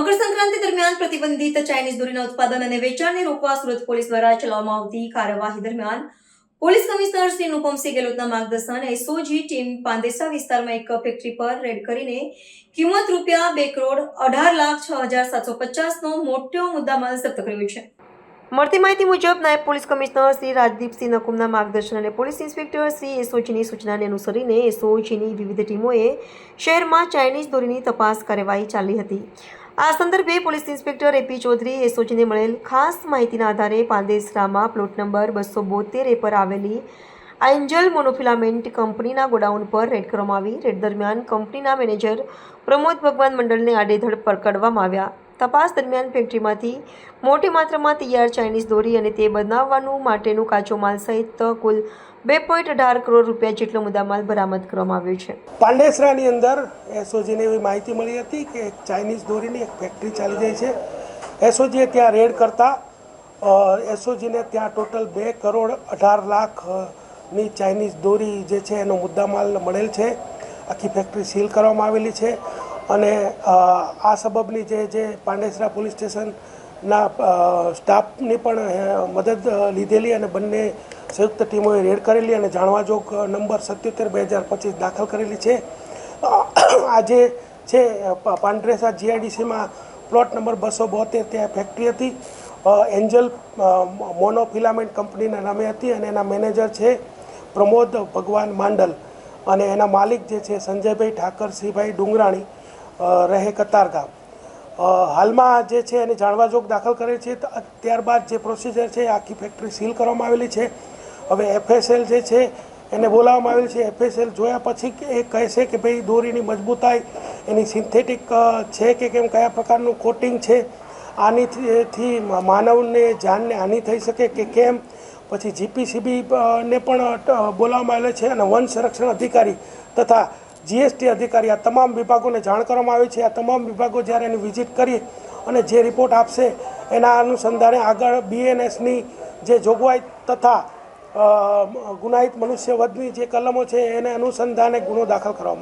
મકર સંક્રાંતિ દરમિયાન પ્રતિબંધિત ચાઇનીઝ દોરીના ઉત્પાદન અને વેચાણને રોકવા સુરત પોલીસ દ્વારા ચલાવવામાં આવતી કાર્યવાહી દરમિયાન પોલીસ કમિશનર શ્રી અનુપમસિંહ ગેહલોતના માર્ગદર્શન એસઓજી ટીમ પાંદેસા વિસ્તારમાં એક ફેક્ટરી પર રેડ કરીને કિંમત રૂપિયા બે કરોડ અઢાર લાખ છ હજાર સાતસો પચાસનો મોટો મુદ્દામાલ જપ્ત કર્યો છે. મળતી માહિતી મુજબ, નાયબ પોલીસ કમિશનર શ્રી રાજદીપસિંહ નકુમના માર્ગદર્શન અને પોલીસ ઇન્સ્પેક્ટર શ્રી એસઓજીની સૂચનાને અનુસરીને એસઓજીની વિવિધ ટીમોએ શહેરમાં ચાઇનીઝ દોરીની તપાસ કાર્યવાહી ચાલી હતી. આ સંદર્ભે પોલીસ ઇન્સ્પેક્ટર એપી ચૌધરી એસઓજીને મળેલ ખાસ માહિતીના આધારે પાંદેસરામાં પ્લોટ નંબર બસો બોતેર એ પર આવેલી એન્જલ મોનોફિલામેન્ટ કંપનીના ગોડાઉન પર રેડ કરવામાં આવી. રેડ દરમિયાન કંપનીના મેનેજર પ્રમોદ ભગવાન મંડળને આડેધડ પકડવામાં આવ્યા. તપાસ દરમિયાન ફેક્ટરીમાંથી મોટી માત્રામાં તૈયાર ચાઇનીઝ દોરી અને તે બનાવવાનું માટેનું કાચો માલ સહિત કુલ બે પોઈન્ટ અઢાર કરોડ રૂપિયા જેટલો મુદ્દામાલ બરામદ કરવામાં આવ્યો છે. પાંડેસરાની અંદર એસઓજીને એવી માહિતી મળી હતી કે ચાઇનીઝ દોરીની એક ફેક્ટરી ચાલી રહી છે. એસઓજીએ ત્યાં રેડ કરતા એસઓજીને ત્યાં ટોટલ બે કરોડ અઢાર લાખની ચાઇનીઝ દોરી જે છે એનો મુદ્દામાલ મળેલ છે. આખી ફેક્ટરી સીલ કરવામાં આવેલી છે. અને આ સબબની જે જે પાંડેસરા પોલીસ સ્ટેશનના સ્ટાફની પણ મદદ લીધેલી અને બંને સંયુક્ત ટીમોએ રેડ કરેલી અને જાણવાજોગ નંબર સત્યોતેર બે હજાર પચીસ દાખલ કરેલી છે. આજે છે પાંડરેસા જીઆઈડીસીમાં પ્લોટ નંબર બસો બોતેર ત્યાં ફેક્ટરી હતી. એન્જલ મોનોફિલામેન્ટ કંપનીના નામે હતી અને એના મેનેજર છે પ્રમોદ ભગવાન માંડલ. અને એના માલિક જે છે, સંજયભાઈ ઠાકરસિંહભાઈ ડુંગરાણી. રહે કતારગામ. હાલમાં જે છે એને જાણવાજોગ દાખલ કરે છે ત્યારબાદ જે પ્રોસિજર છે આખી ફેક્ટરી સીલ કરવામાં આવેલી છે. હવે એફએસએલ જે છે એને બોલાવવામાં આવેલ છે. એફએસએલ જોયા પછી એ કહેશે કે ભાઈ દોરીની મજબૂતાઈ, એની સિન્થેટિક છે કે કેમ, કયા પ્રકારનું કોટિંગ છે આનીથી માનવને, જાનને હાનિ થઈ શકે કે કેમ? પછી જીપીસીબી ને પણ બોલાવવામાં આવેલા છે અને વન સંરક્ષણ અધિકારી તથા જીએસટી અધિકારી આ તમામ વિભાગોને જાણ કરવામાં આવી છે. આ તમામ વિભાગો જ્યારે એની વિઝિટ કરી અને જે રિપોર્ટ આપશે, એના અનુસંધાને આગળ બીએનએસની જે જોગવાઈ તથા ગુનાહિત મનુષ્ય વધની જે કલમો છે, એને અનુસંધાને ગુનો દાખલ કરવામાં